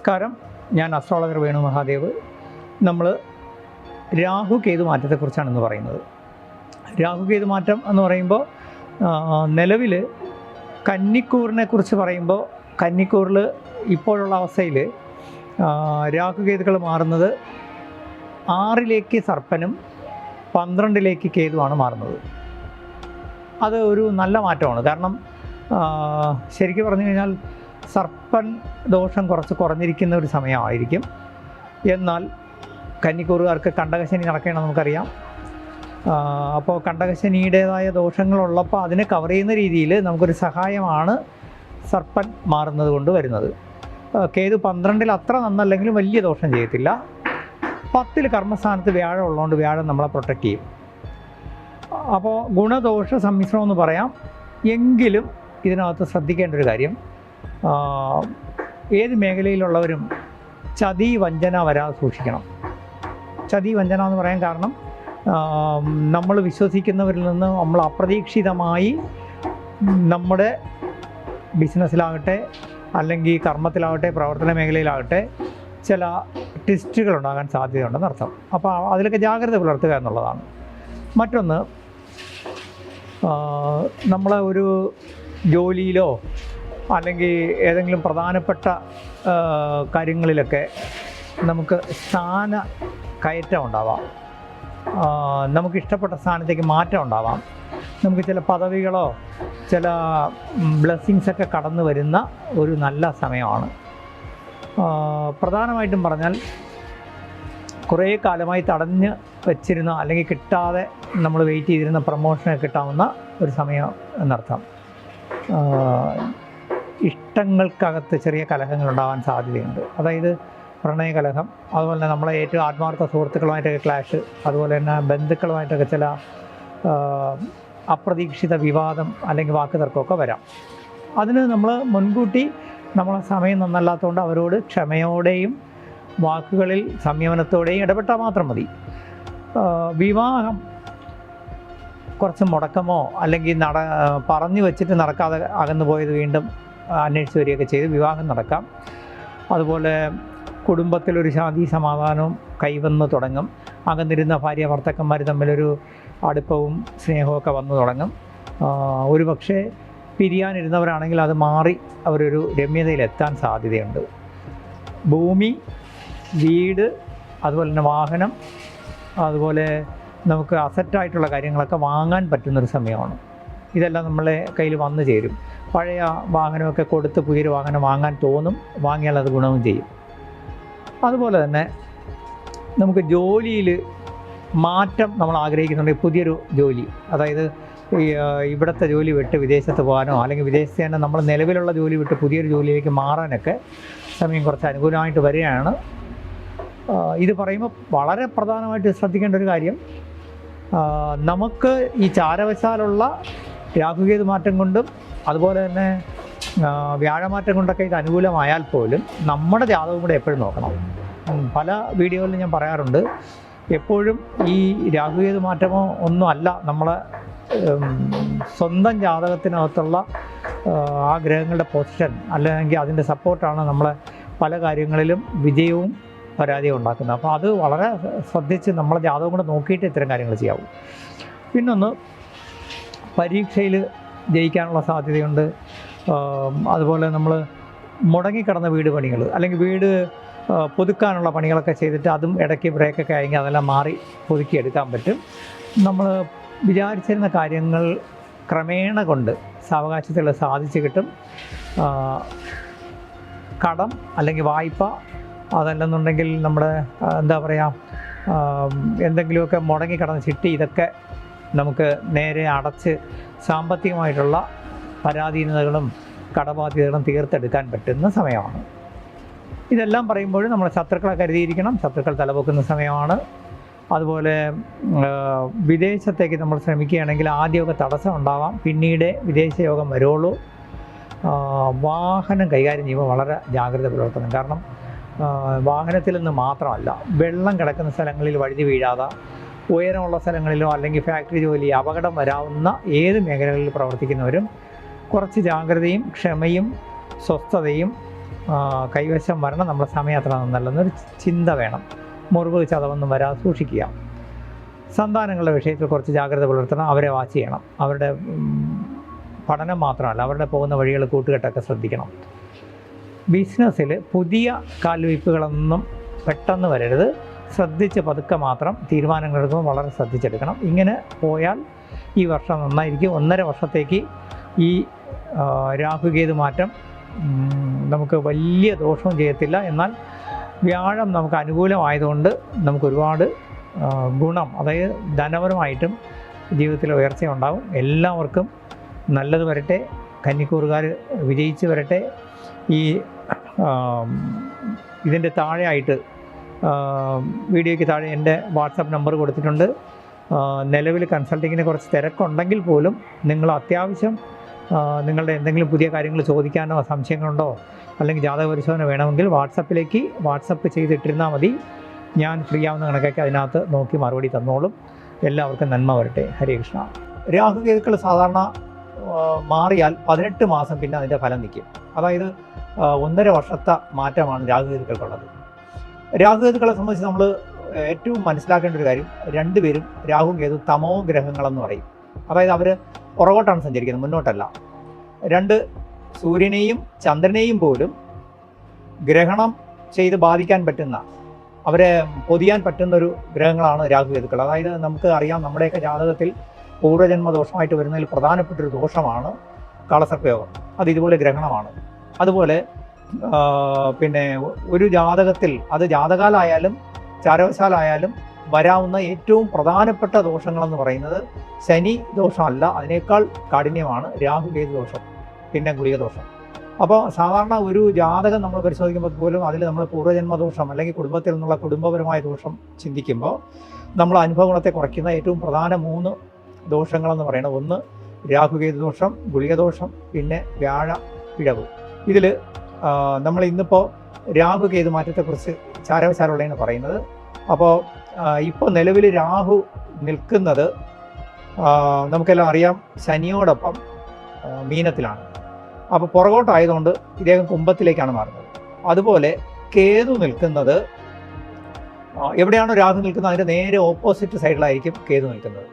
നമസ്കാരം. ഞാൻ അസ്ട്രോളജർ വേണു മഹാദേവ്. നമ്മൾ രാഹു കേതു മാറ്റത്തെക്കുറിച്ചാണ് ഇന്ന് പറയുന്നത്. രാഹു കേതു മാറ്റം എന്ന് പറയുമ്പോൾ നിലവിൽ കന്നിക്കൂറിനെ കുറിച്ച് പറയുമ്പോൾ കന്നിക്കൂറിൽ ഇപ്പോഴുള്ള അവസ്ഥയിൽ രാഹു കേതുക്കൾ മാറുന്നത് ആറിലേക്ക് സർപ്പനും പന്ത്രണ്ടിലേക്ക് കേതുവാണ് മാറുന്നത്. അത് ഒരു നല്ല മാറ്റമാണ്. കാരണം ശരിക്കും പറഞ്ഞു കഴിഞ്ഞാൽ സർപ്പൻ ദോഷം കുറച്ച് കുറഞ്ഞിരിക്കുന്ന ഒരു സമയമായിരിക്കും. എന്നാൽ കന്നിക്കൂറുകാർക്ക് കണ്ടകശനി നടക്കണം നമുക്കറിയാം. അപ്പോൾ കണ്ടകശനിയുടേതായ ദോഷങ്ങളുള്ളപ്പോൾ അതിനെ കവർ ചെയ്യുന്ന രീതിയിൽ നമുക്കൊരു സഹായമാണ് സർപ്പൻ മാറുന്നത് കൊണ്ട് വരുന്നത്. കേതു പന്ത്രണ്ടിൽ അത്ര നന്നല്ലെങ്കിലും വലിയ ദോഷം ചെയ്യത്തില്ല. പത്തിൽ കർമ്മസ്ഥാനത്ത് വ്യാഴം ഉള്ളതുകൊണ്ട് വ്യാഴം നമ്മളെ പ്രൊട്ടക്റ്റ് ചെയ്യും. അപ്പോൾ ഗുണദോഷ സമ്മിശ്രം എന്ന് പറയാം. എങ്കിലും ഇതിനകത്ത് ശ്രദ്ധിക്കേണ്ട ഒരു കാര്യം. ഏത് മേഖലയിലുള്ളവരും ചതി വഞ്ചന വരാതെ സൂക്ഷിക്കണം. ചതി വഞ്ചന എന്ന് പറയാൻ കാരണം നമ്മൾ വിശ്വസിക്കുന്നവരിൽ നിന്ന് നമ്മൾ അപ്രതീക്ഷിതമായി നമ്മുടെ ബിസിനസ്സിലാകട്ടെ അല്ലെങ്കിൽ കർമ്മത്തിലാകട്ടെ പ്രവർത്തന മേഖലയിലാകട്ടെ ചില ട്വിസ്റ്റുകൾ ഉണ്ടാകാൻ സാധ്യതയുണ്ടെന്ന് അർത്ഥം. അപ്പോൾ അതിലൊക്കെ ജാഗ്രത പുലർത്തുക എന്നുള്ളതാണ്. മറ്റൊന്ന് നമ്മളെ ഒരു ജോലിയിലോ അല്ലെങ്കിൽ ഏതെങ്കിലും പ്രധാനപ്പെട്ട കാര്യങ്ങളിലൊക്കെ നമുക്ക് സ്ഥാന കയറ്റം ഉണ്ടാവാം. നമുക്കിഷ്ടപ്പെട്ട സ്ഥാനത്തേക്ക് മാറ്റം ഉണ്ടാവാം. നമുക്ക് ചില പദവികളോ ചില ബ്ലെസ്സിങ്സൊക്കെ കടന്നു വരുന്ന ഒരു നല്ല സമയമാണ്. പ്രധാനമായിട്ടും പറഞ്ഞാൽ കുറേ കാലമായി തടഞ്ഞ് വെച്ചിരുന്ന അല്ലെങ്കിൽ കിട്ടാതെ നമ്മൾ വെയിറ്റ് ചെയ്തിരുന്ന പ്രൊമോഷനൊക്കെ കിട്ടാവുന്ന ഒരു സമയം എന്നർത്ഥം. ഇഷ്ടങ്ങൾക്കകത്ത് ചെറിയ കലഹങ്ങൾ ഉണ്ടാവാൻ സാധ്യതയുണ്ട്. അതായത് പ്രണയകലഹം അതുപോലെ തന്നെ നമ്മളെ ഏറ്റവും ആത്മാർത്ഥ സുഹൃത്തുക്കളുമായിട്ടൊക്കെ ക്ലാഷ് അതുപോലെ തന്നെ ബന്ധുക്കളുമായിട്ടൊക്കെ ചില അപ്രതീക്ഷിത വിവാദം അല്ലെങ്കിൽ വാക്ക് തർക്കമൊക്കെ വരാം. അതിന് നമ്മൾ മുൻകൂട്ടി നമ്മളെ സമയം നന്നല്ലാത്തതുകൊണ്ട് അവരോട് ക്ഷമയോടെയും വാക്കുകളിൽ സംയമനത്തോടെയും ഇടപെട്ടാൽ മാത്രം മതി. വിവാഹം കുറച്ച് മുടക്കമോ അല്ലെങ്കിൽ നട പറഞ്ഞു വെച്ചിട്ട് നടക്കാതെ അകന്നു പോയത് വീണ്ടും അന്വേഷിച്ച് വരികയൊക്കെ ചെയ്ത് വിവാഹം നടക്കാം. അതുപോലെ കുടുംബത്തിലൊരു ശാന്തി സമാധാനവും കൈവന്ന് തുടങ്ങും. അകന്നിരുന്ന ഭാര്യ ഭർത്തക്കന്മാർ തമ്മിലൊരു അടുപ്പവും സ്നേഹമൊക്കെ വന്നു തുടങ്ങും. ഒരു പക്ഷേ പിരിയാനിരുന്നവരാണെങ്കിൽ അത് മാറി അവരൊരു രമ്യതയിലെത്താൻ സാധ്യതയുണ്ട്. ഭൂമി വീട് അതുപോലെ തന്നെ വാഹനം അതുപോലെ നമുക്ക് അസറ്റായിട്ടുള്ള കാര്യങ്ങളൊക്കെ വാങ്ങാൻ പറ്റുന്നൊരു സമയമാണ്. ഇതെല്ലാം നമ്മളെ കയ്യിൽ വന്നു ചേരും. പഴയ വാഹനമൊക്കെ കൊടുത്ത് പുതിയൊരു വാഹനം വാങ്ങാൻ തോന്നും വാങ്ങിയാൽ അത് ഗുണവും ചെയ്യും. അതുപോലെ തന്നെ നമുക്ക് ജോലിയിൽ മാറ്റം നമ്മൾ ആഗ്രഹിക്കുന്നുണ്ടെങ്കിൽ പുതിയൊരു ജോലി. അതായത് ഇവിടുത്തെ ജോലി വിട്ട് വിദേശത്ത് പോകാനോ അല്ലെങ്കിൽ വിദേശത്ത് തന്നെ നമ്മൾ നിലവിലുള്ള ജോലി വിട്ട് പുതിയൊരു ജോലിയിലേക്ക് മാറാനൊക്കെ സമയം കുറച്ച് അനുകൂലമായിട്ട് വരികയാണ്. ഇത് പറയുമ്പോൾ വളരെ പ്രധാനമായിട്ട് ശ്രദ്ധിക്കേണ്ട ഒരു കാര്യം നമുക്ക് ഈ ചാരവശാലുള്ള രാഹുകേതു മാറ്റം കൊണ്ടും അതുപോലെ തന്നെ വ്യാഴമാറ്റം കൊണ്ടൊക്കെ ഇത് അനുകൂലമായാൽ പോലും നമ്മുടെ ജാതകം കൂടെ എപ്പോഴും നോക്കണം. പല വീഡിയോയിലും ഞാൻ പറയാറുണ്ട് എപ്പോഴും ഈ രാഹുകേതു മാറ്റമോ ഒന്നുമല്ല നമ്മളെ സ്വന്തം ജാതകത്തിനകത്തുള്ള ആ ഗ്രഹങ്ങളുടെ പൊസിഷൻ അല്ലെങ്കിൽ അതിന്റെ സപ്പോർട്ടാണ് നമ്മളെ പല കാര്യങ്ങളിലും വിജയവും പരാതിയും ഉണ്ടാക്കുന്നത്. അപ്പോൾ അത് വളരെ ശ്രദ്ധിച്ച് നമ്മളെ ജാതകം കൂടെ നോക്കിയിട്ട് ഇത്തരം കാര്യങ്ങൾ ചെയ്യാവൂ. പിന്നൊന്ന് പരീക്ഷയിൽ ജയിക്കാനുള്ള സാധ്യതയുണ്ട്. അതുപോലെ നമ്മൾ മുടങ്ങിക്കിടന്ന വീട് പണികൾ അല്ലെങ്കിൽ വീട് പുതുക്കാനുള്ള പണികളൊക്കെ ചെയ്തിട്ട് അതും ഇടയ്ക്ക് ബ്രേക്കൊക്കെ ആയെങ്കിൽ അതെല്ലാം മാറി പുതുക്കിയെടുക്കാൻ പറ്റും. നമ്മൾ വിചാരിച്ചിരുന്ന കാര്യങ്ങൾ ക്രമേണ കൊണ്ട് സാവകാശത്തിൽ സാധിച്ചു കിട്ടും. കടം അല്ലെങ്കിൽ വായ്പ അതല്ലെന്നുണ്ടെങ്കിൽ നമ്മുടെ എന്താ പറയുക എന്തെങ്കിലുമൊക്കെ മുടങ്ങിക്കിടന്ന് ചിട്ടി ഇതൊക്കെ നമുക്ക് നേരെ അടച്ച് സാമ്പത്തികമായിട്ടുള്ള പരാധീനതകളും കടബാധ്യതകളും തീർത്തെടുക്കാൻ പറ്റുന്ന സമയമാണ്. ഇതെല്ലാം പറയുമ്പോഴും നമ്മൾ ശത്രുക്കളെ കരുതിയിരിക്കണം. ശത്രുക്കൾ തലപൊക്കുന്ന സമയമാണ്. അതുപോലെ വിദേശത്തേക്ക് നമ്മൾ ശ്രമിക്കുകയാണെങ്കിൽ ആദ്യമൊക്കെ തടസ്സം ഉണ്ടാവാം. പിന്നീട് വിദേശ യോഗം വരുള്ളൂ വാഹനം കൈകാര്യം ചെയ്യുമ്പോൾ വളരെ ജാഗ്രത പുലർത്തണം. കാരണം വാഹനത്തിൽ നിന്ന് മാത്രമല്ല വെള്ളം കിടക്കുന്ന സ്ഥലങ്ങളിൽ വഴുതി വീഴാതെ ഉയരമുള്ള സ്ഥലങ്ങളിലോ അല്ലെങ്കിൽ ഫാക്ടറി ജോലി അപകടം വരാവുന്ന ഏത് മേഖലകളിൽ പ്രവർത്തിക്കുന്നവരും കുറച്ച് ജാഗ്രതയും ക്ഷമയും സ്വസ്ഥതയും കൈവശം വരണം. നമ്മുടെ സമയത്ര നല്ലതെന്നൊരു ചിന്ത വേണം. മുറിവ് ചതവൊന്നും വരാതെ സൂക്ഷിക്കുക. സന്താനങ്ങളുടെ വിഷയത്തിൽ കുറച്ച് ജാഗ്രത പുലർത്തണം. അവരെ വാച്ച് ചെയ്യണം. അവരുടെ പഠനം മാത്രമല്ല അവരുടെ പോകുന്ന വഴികൾ കൂട്ടുകെട്ടൊക്കെ ശ്രദ്ധിക്കണം. ബിസിനസ്സിൽ പുതിയ കാൽവയ്പ്പുകളൊന്നും പെട്ടെന്ന് വരരുത്. ശ്രദ്ധിച്ച് പതുക്കെ മാത്രം തീരുമാനങ്ങൾ എടുക്കുമ്പോൾ വളരെ ശ്രദ്ധിച്ചെടുക്കണം. ഇങ്ങനെ പോയാൽ ഈ വർഷം നന്നായിരിക്കും. ഒന്നര വർഷത്തേക്ക് ഈ രാഹു രാഹുകേതു മാറ്റം നമുക്ക് വലിയ ദോഷവും ചെയ്യത്തില്ല. എന്നാൽ വ്യാഴം നമുക്ക് അനുകൂലമായതുകൊണ്ട് നമുക്ക് ഒരുപാട് ഗുണം അതായത് ധനപരമായിട്ടും ജീവിതത്തിൽ ഉയർച്ചയുണ്ടാവും എല്ലാവർക്കും നല്ലത് വരട്ടെ. കന്നിക്കൂറുകാർ വിജയിച്ച് വരട്ടെ. ഈ ഇതിന്റെ താഴെയായിട്ട് വീഡിയോയ്ക്ക് താഴെ എന്റെ വാട്സപ്പ് നമ്പർ കൊടുത്തിട്ടുണ്ട്. നിലവിൽ കൺസൾട്ടിങ്ങിന് കുറച്ച് തിരക്കുണ്ടെങ്കിൽ പോലും നിങ്ങൾ അത്യാവശ്യം നിങ്ങളുടെ എന്തെങ്കിലും പുതിയ കാര്യങ്ങൾ ചോദിക്കാനോ സംശയങ്ങളുണ്ടോ അല്ലെങ്കിൽ ജാതക പരിശോധന വേണമെങ്കിൽ വാട്സപ്പിലേക്ക് വാട്സപ്പ് ചെയ്തിട്ടിരുന്നാൽ മതി. ഞാൻ ഫ്രീ ആവുന്ന കണക്കൊക്കെ അതിനകത്ത് നോക്കി മറുപടി തന്നോളും. എല്ലാവർക്കും നന്മ വരട്ടെ. ഹരേ കൃഷ്ണ. രാഹുകേതുക്കൾ സാധാരണ മാറിയാൽ പതിനെട്ട് മാസം പിന്നെ അതിന്റെ ഫലം നിൽക്കും. അതായത് ഒന്നര വർഷത്തെ മാറ്റമാണ് രാഹുകേതുക്കൾക്കുള്ളത് രാഹുകേതുക്കളെ സംബന്ധിച്ച് നമ്മൾ ഏറ്റവും മനസ്സിലാക്കേണ്ട ഒരു കാര്യം രണ്ടുപേരും രാഹു കേതു തമോ ഗ്രഹങ്ങളെന്ന് പറയും. അതായത് അവർ പുറകോട്ടാണ് സഞ്ചരിക്കുന്നത് മുന്നോട്ടല്ല. രണ്ട് സൂര്യനെയും ചന്ദ്രനെയും പോലും ഗ്രഹണം ചെയ്ത് ബാധിക്കാൻ പറ്റുന്ന അവരെ പൊതിയാൻ പറ്റുന്ന ഒരു ഗ്രഹങ്ങളാണ് രാഹുകേതുക്കൾ. അതായത് നമുക്ക് അറിയാം നമ്മുടെയൊക്കെ ജാതകത്തിൽ പൂർവജന്മ ദോഷമായിട്ട് വരുന്നതിൽ പ്രധാനപ്പെട്ട ഒരു ദോഷമാണ് കാളസർപ്പയോഗം. അത് ഇതുപോലെ ഗ്രഹണമാണ്. അതുപോലെ പിന്നെ ഒരു ജാതകത്തിൽ അത് ജാതകാലായാലും ചാരവശാലായാലും വരാവുന്ന ഏറ്റവും പ്രധാനപ്പെട്ട ദോഷങ്ങളെന്ന് പറയുന്നത് ശനി ദോഷമല്ല. അതിനേക്കാൾ കാഠിന്യമാണ് രാഹുകേതു ദോഷം പിന്നെ ഗുളിക ദോഷം. അപ്പോൾ സാധാരണ ഒരു ജാതകം നമ്മൾ പരിശോധിക്കുമ്പോൾ പോലും അതിൽ നമ്മൾ പൂർവജന്മ ദോഷം അല്ലെങ്കിൽ കുടുംബത്തിൽ നിന്നുള്ള കുടുംബപരമായ ദോഷം ചിന്തിക്കുമ്പോൾ നമ്മൾ അനുഭവഗുണത്തെ കുറയ്ക്കുന്ന ഏറ്റവും പ്രധാന മൂന്ന് ദോഷങ്ങളെന്ന് പറയുന്നത് ഒന്ന് രാഹുകേതു ദോഷം ഗുളിക ദോഷം പിന്നെ വ്യാഴ പിഴവ്. ഇതിൽ നമ്മൾ ഇന്നിപ്പോൾ രാഹു കേതു മാറ്റത്തെക്കുറിച്ച് ചാരവശാലുള്ളതാണ് പറയുന്നത്. അപ്പോൾ ഇപ്പോൾ നിലവിൽ രാഹു നിൽക്കുന്നത് നമുക്കെല്ലാം അറിയാം ശനിയോടൊപ്പം മീനത്തിലാണ്. അപ്പോൾ പുറകോട്ടായതുകൊണ്ട് ഇദ്ദേഹം കുംഭത്തിലേക്കാണ് മാറുന്നത്. അതുപോലെ കേതു നിൽക്കുന്നത് എവിടെയാണോ രാഹു നിൽക്കുന്നത് അതിന്റെ നേരെ ഓപ്പോസിറ്റ് സൈഡിലായിരിക്കും കേതു നിൽക്കുന്നത്.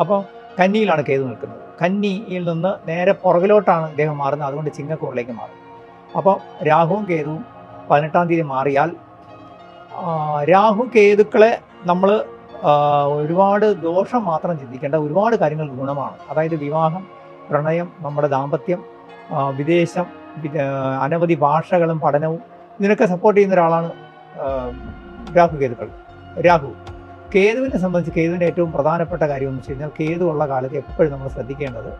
അപ്പോൾ കന്നിയിലാണ് കേതു നിൽക്കുന്നത്. കന്നിയിൽ നിന്ന് നേരെ പുറകിലോട്ടാണ് ഇദ്ദേഹം മാറുന്നത്. അതുകൊണ്ട് ചിങ്ങക്കൂറിലേക്ക് മാറും. അപ്പോൾ രാഹുവും കേതുവും പതിനെട്ടാം തീയതി മാറിയാൽ രാഹു കേതുക്കളെ നമ്മൾ ഒരുപാട് ദോഷം മാത്രം ചിന്തിക്കേണ്ട ഒരുപാട് കാര്യങ്ങൾ ഗുണമാണ്. അതായത് വിവാഹം പ്രണയം നമ്മുടെ ദാമ്പത്യം വിദേശം അനവധി ഭാഷകളും പഠനവും ഇതിനൊക്കെ സപ്പോർട്ട് ചെയ്യുന്ന ഒരാളാണ് രാഹു കേതുക്കൾ. രാഹു കേതുവിനെ സംബന്ധിച്ച് കേതുവിന്റെ ഏറ്റവും പ്രധാനപ്പെട്ട കാര്യം എന്ന് വെച്ച് കഴിഞ്ഞാൽ കേതുവുള്ള കാലത്ത് എപ്പോഴും നമ്മൾ ശ്രദ്ധിക്കേണ്ടത്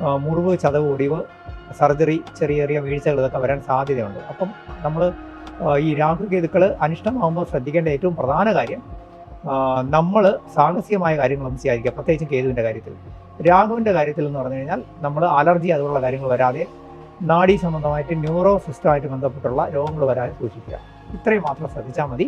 മുറിവ് ചതവ് ഒടിവ് സർജറി ചെറിയ ചെറിയ വീഴ്ചകൾ ഇതൊക്കെ വരാൻ സാധ്യതയുണ്ട്. അപ്പം നമ്മൾ ഈ രാഹു കേതുക്കൾ അനിഷ്ടമാകുമ്പോൾ ശ്രദ്ധിക്കേണ്ട ഏറ്റവും പ്രധാന കാര്യം നമ്മൾ സാഹസികമായ കാര്യങ്ങളൊന്നും ചെയ്യാതിരിക്കുക പ്രത്യേകിച്ച് കേതുവിന്റെ കാര്യത്തിൽ. രാഹുവിന്റെ കാര്യത്തിൽ എന്ന് പറഞ്ഞു കഴിഞ്ഞാൽ നമ്മൾ അലർജി അതുപോലുള്ള കാര്യങ്ങൾ വരാതെ നാഡി സംബന്ധമായിട്ട് ന്യൂറോ സിസ്റ്റമായിട്ട് ബന്ധപ്പെട്ടുള്ള രോഗങ്ങൾ വരാതെ സൂക്ഷിക്കുക. ഇത്രയും മാത്രം ശ്രദ്ധിച്ചാൽ മതി.